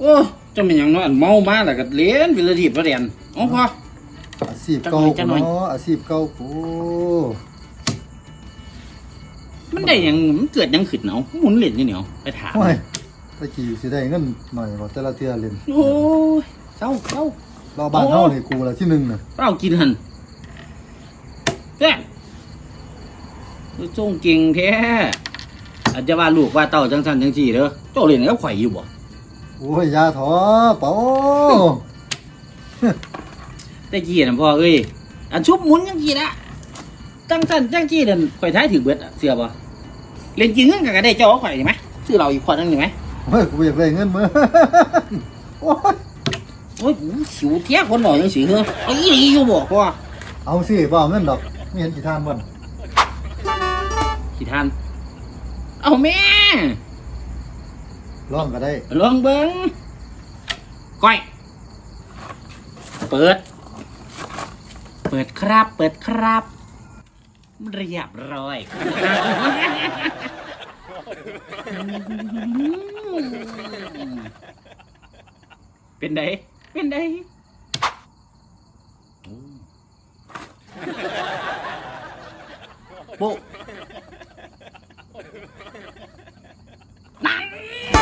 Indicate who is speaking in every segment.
Speaker 1: โอ้จะเป็นอย่างน้อยอันเมามาแล้วก็เลี้ยนวิลาทีบประเดียนเอ๋อพอ
Speaker 2: อาชีพเก่า
Speaker 1: จักหน่อย
Speaker 2: เนาะอาชีพเก่ากู
Speaker 1: มันได้หยังมันเกิดหยังขึ้นเนาะหมุนเหรียญนี่เหนียวไปถาม
Speaker 2: โอ้ยตะกี้สิได้เงินหน่อยว่าแต่ละเทื่อเล่น
Speaker 1: โอ้ยเศร้าเศร้า
Speaker 2: เราบ้าน
Speaker 1: โอ้
Speaker 2: เฮานี่กูละที่หนึ่งน่ะ
Speaker 1: เรากินหันแก่จงเก่งแท้อาจจะว่าลูกว่าเต่าจังสันจังสี่เด้อเจ้าเรียนกับข่อยอยู่บ่
Speaker 2: โอ้ยอยาถอเป๋า
Speaker 1: แต่กี้น่ะพ่อเอ้ยอันชุบหมุนจังซี่นะจังสันจังซี่นั่นข่อยท้ายถือเบิดอะเสือบ่เล่นกินเงินกันก็ได้เจ้าเอาข่อยได้ไหมซื้อเราอีกขวดนึงได้ไหม
Speaker 2: เฮ้ยกูอยากได้เงินมื้อโอ้ย
Speaker 1: โอ้ยกูสิวเทียคนหน่อยจังสิเฮ้อเอาอีหลีอยู่บ่พ่อ
Speaker 2: เอาสิบ่เอาเงินดอกไม่เห็นกี่ทานบ่น
Speaker 1: สิทานเอาแม่
Speaker 2: ลองก็ได้
Speaker 1: ลองเบิ้งก้อย เปิด เปิดครับ เปิดครับ เรียบร้อยเป็นไดเป็นไดโบะนั่น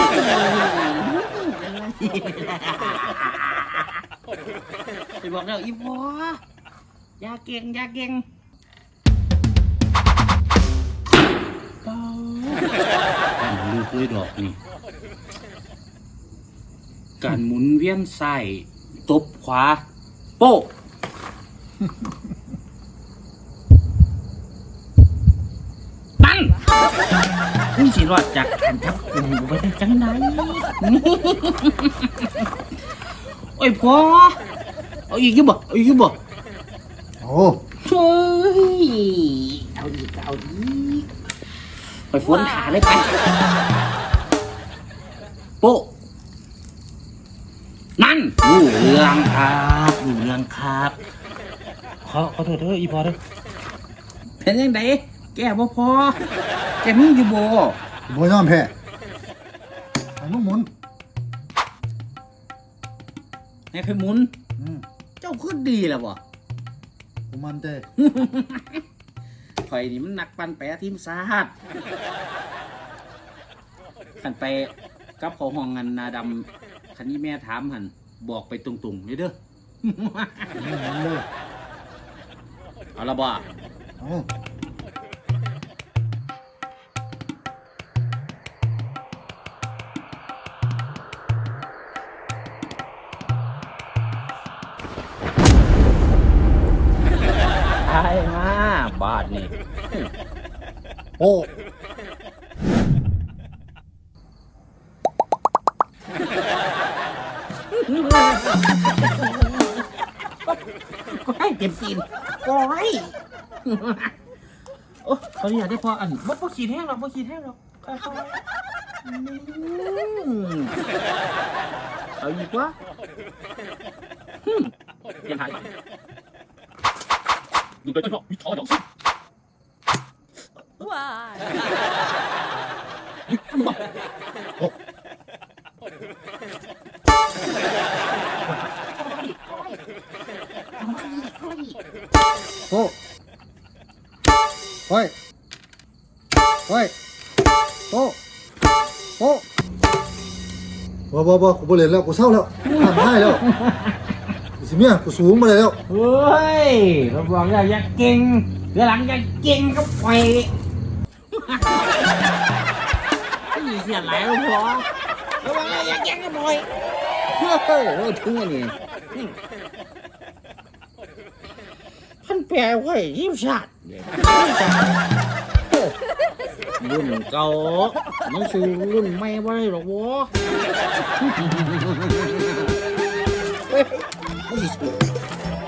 Speaker 1: ไปบอกแล้วอีบัวอยาเก่งอยาเก่งเปล่าการลูกด้วยดอกนี่ การหมุนเวียนซ้ายตบขวา โป๊ะปัง นี่สิรอดจากการทับกลุ่มไปได้จังไดโอ้ยพ่อเอาอีกอยี่บ่เอาอีกอยี่บ่
Speaker 2: โอ้
Speaker 1: เฮ้ยเอาอีกเอาอีกไปฝนขาเลยไปโป๊ะนั่นรู้เรื่องครับรู้เรื่องครับขอขอโทษเด้ออีพอเด้อเป็นยังไงแกบ่พอ แกมีอยู่บ่
Speaker 2: บ่ยอมแพ้ให้มึงหมุน
Speaker 1: ให้ไปหมุน
Speaker 2: อืม
Speaker 1: เจ้าคือดีแล้วบ่
Speaker 2: กูมั่นใจ
Speaker 1: ข่อยนี่มันหนักปันแปรทีมชาติขันไปกับเขาห้องงานนาดำคันนี้แม่ถามหันบอกไปตรงๆเลยเด้อ
Speaker 2: มึงหมุนเลย
Speaker 1: เอาละบ่
Speaker 2: เอาา
Speaker 1: ยมาบาดนี่
Speaker 2: โอ้
Speaker 1: ก็ให้เต็มซีนก็ให้โอ้เขาอยากได้พออันบ่บ่ขีดแห้งหรอกบ่ขีดแห้งหรอกเอาอีกวะยังหาย ไปดูไปที่นอกวิทอหยองสิ
Speaker 3: Why?
Speaker 2: โอ้ไว้ไว้โอ้โอ้บ่บ่บ่กูบ่เล่นแล้วกูเศร้าแล้วทำได้แล้ว สิเมียกูสูงมาแล้ว
Speaker 1: เฮ้ยเราบอกแล้วอย่าเก่งเดี๋ยวหลังอย่าเก่งก็ไปไม่เสียหลายแล้วพอราบอกแล้วอย่าเก่งก็ปล่อยเฮ้ยเราถึงอันนี้พันแปลไว้ยิ้มชาติรุ่นเก่ามันสู่รุ่นใหม่ไว้หรอกวะ เฮ้ยไม่สิ